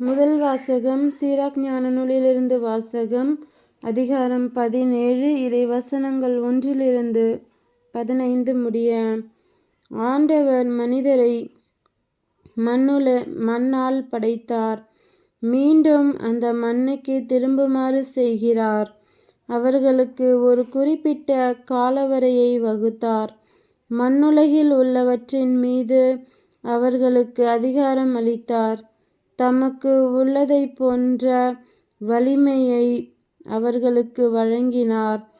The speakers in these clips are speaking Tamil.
முதல் வாசகம் சீராக் ஞான நூலிலிருந்து வாசகம் அதிகாரம் பதினேழு இறை வசனங்கள் ஒன்றிலிருந்து பதினைந்து முடிய. ஆண்டவர் மனிதரை மண்ணுல மண்ணால் படைத்தார். மீண்டும் அந்த மண்ணுக்கு திரும்புமாறு செய்கிறார். அவர்களுக்கு ஒரு குறிப்பிட்ட காலவரையை வகுத்தார். மண்ணுலகில் உள்ளவற்றின் மீது அவர்களுக்கு அதிகாரம் அளித்தார். தமக்கு உள்ளதைப் போன்ற வலிமையை அவர்களுக்கு வழங்கினார்.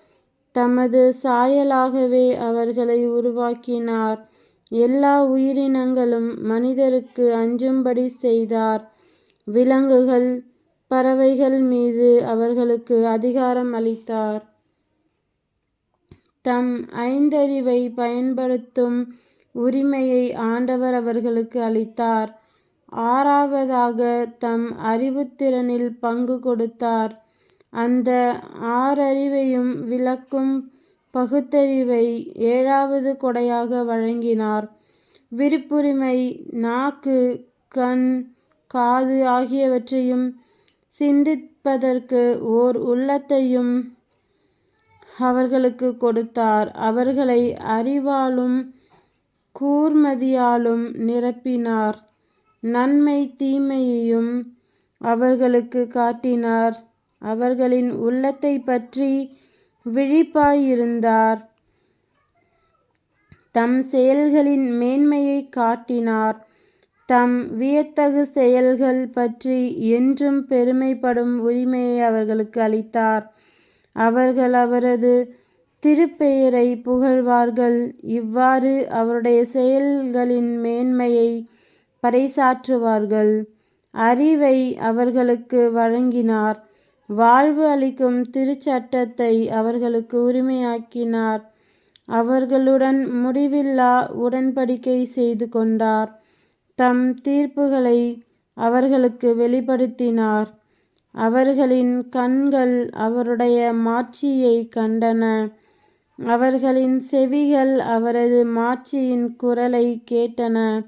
தமது சாயலாகவே அவர்களை உருவாக்கினார். எல்லா உயிரினங்களும் மனிதருக்கு அஞ்சும்படி செய்தார். விலங்குகள் பறவைகள் மீது அவர்களுக்கு அதிகாரம் அளித்தார். தம் ஐந்தறிவை பயன்படுத்தும் உரிமையை ஆண்டவர் அவர்களுக்கு அளித்தார். ஆறாவதாக தம் அறிவுத்திறனில் பங்கு கொடுத்தார். அந்த ஆறறிவையும் விளக்கும் பகுத்தறிவை ஏழாவது கொடையாக வழங்கினார். விருப்புரிமை நாக்கு கண் காது ஆகியவற்றையும் சிந்திப்பதற்கு ஓர் உள்ளத்தையும் அவர்களுக்கு கொடுத்தார். அவர்களை அறிவாலும் கூர்மதியாலும் நிரப்பினார். நன்மை தீமையையும் அவர்களுக்கு காட்டினார். அவர்களின் உள்ளத்தை பற்றி விழிப்பாயிருந்தார். தம் செயல்களின் மேன்மையை காட்டினார். தம் வியத்தகு செயல்கள் பற்றி என்றும் பெருமைப்படும் உரிமையை அவர்களுக்கு அளித்தார். அவர்கள் அவரது திருப்பெயரை புகழ்வார்கள். இவ்வாறு அவருடைய செயல்களின் மேன்மையை பறைசாற்றுவார்கள். அறிவை அவர்களுக்கு வழங்கினார். வாழ்வு அளிக்கும் திருச்சட்டத்தை அவர்களுக்கு உரிமையாக்கினார். அவர்களுடன் முடிவில்லா உடன்படிக்கை செய்து கொண்டார். தம் தீர்ப்புகளை அவர்களுக்கு வெளிப்படுத்தினார். அவர்களின் கண்கள் அவருடைய மாட்சியை கண்டன. அவர்களின் செவிகள் அவரது மாட்சியின் குரலை கேட்டன.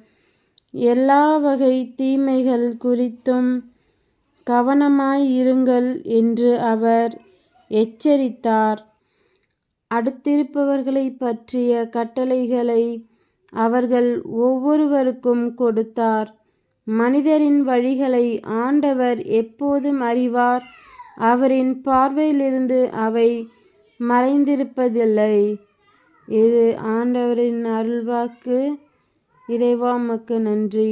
எல்லா வகை தீமைகள் குறித்தும் கவனமாயிருங்கள் என்று அவர் எச்சரித்தார். அடுத்திருப்பவர்களை பற்றிய கட்டளைகளை அவர்கள் ஒவ்வொருவருக்கும் கொடுத்தார். மனிதரின் வழிகளை ஆண்டவர் எப்போதும் அறிவார். அவரின் பார்வையிலிருந்து அவை மறைந்திருப்பதில்லை. இது ஆண்டவரின் அருள்வாக்கு. இறைவா மக்கு நன்றி.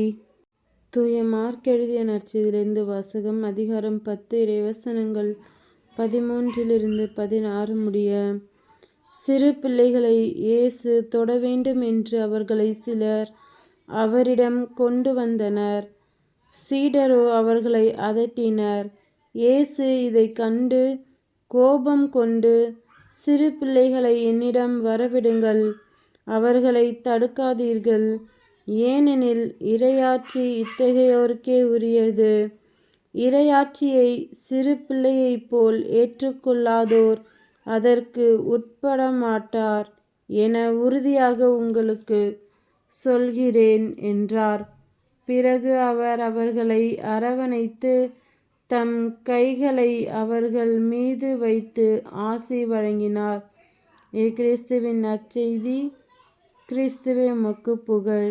தூய மார்க் எழுதிய நற்செய்தியிலிருந்து வாசகம் அதிகாரம் பத்து இறைவசனங்கள் பதிமூன்றிலிருந்து பதினாறு முடிய. சிறு பிள்ளைகளை இயேசு தொட வேண்டும் என்று அவர்களை சிலர் அவரிடம் கொண்டு வந்தனர். சீடரோ அவர்களை அதட்டினர். இயேசு இதை கண்டு கோபம் கொண்டு சிறு பிள்ளைகளை என்னிடம் வரவிடுங்கள் அவர்களை தடுக்காதீர்கள். ஏனெனில் இரையாட்சி இத்தகையோருக்கே உரியது. இரையாட்சியை சிறு பிள்ளையைப் போல் ஏற்றுக்கொள்ளாதோர் அதற்கு உட்பட மாட்டார் என உறுதியாக உங்களுக்கு சொல்கிறேன் என்றார். பிறகு அவர் அவர்களை அரவணைத்து தம் கைகளை அவர்கள் மீது வைத்து ஆசி வழங்கினார். ஏ கிறிஸ்துவின் நற்செய்தி கிறிஸ்துவே மக்கு புகழ்.